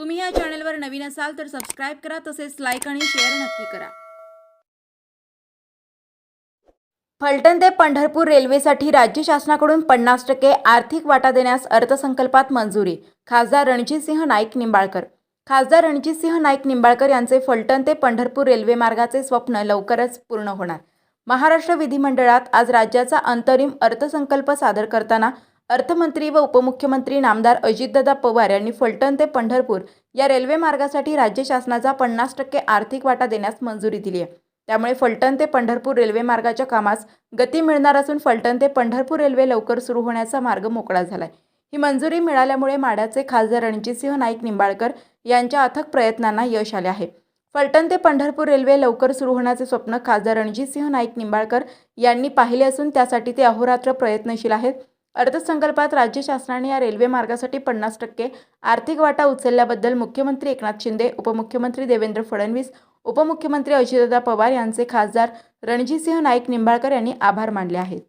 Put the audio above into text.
तुम्ही या चॅनलवर नवीन असाल तर सबस्क्राईब करा तसेच लाईक आणि शेअर नक्की करा. फलटण ते पंढरपूर रेल्वेसाठी राज्य शासनाकडून पन्नास टक्के आर्थिक वाटा देण्यास अर्थसंकल्पात मंजुरी खासदार रणजितसिंह नाईक निंबाळकर. खासदार रणजितसिंह नाईक निंबाळकर यांचे फलटण ते पंढरपूर रेल्वे मार्गाचे स्वप्न लवकरच पूर्ण होणार. महाराष्ट्र विधिमंडळात आज राज्याचा अंतरिम अर्थसंकल्प सादर करताना अर्थमंत्री व उपमुख्यमंत्री नामदार अजितदादा पवार यांनी फलटण ते पंढरपूर या रेल्वे मार्गासाठी राज्य शासनाचा पन्नास टक्के आर्थिक वाटा देण्यास मंजुरी दिली आहे. त्यामुळे फलटण ते पंढरपूर रेल्वे मार्गाच्या कामास गती मिळणार असून फलटण ते पंढरपूर रेल्वे लवकर सुरू होण्याचा मार्ग मोकळा झाला आहे ही मंजुरी मिळाल्यामुळे माड्याचे खासदार रणजितसिंह नाईक निंबाळकर यांच्या अथक प्रयत्नांना यश आले आहे. फलटण ते पंढरपूर रेल्वे लवकर सुरू होण्याचे स्वप्न खासदार रणजितसिंह नाईक निंबाळकर यांनी पाहिले असून त्यासाठी ते अहोरात्र प्रयत्नशील आहेत. अर्थसंकल्पात राज्य शासनाने या रेल्वे मार्गासाठी पन्नास टक्के आर्थिक वाटा उचलल्याबद्दल मुख्यमंत्री एकनाथ शिंदे उपमुख्यमंत्री देवेंद्र फडणवीस उपमुख्यमंत्री अजितदादा पवार यांचे खासदार रणजितसिंह नाईक निंबाळकर यांनी आभार मानले आहेत.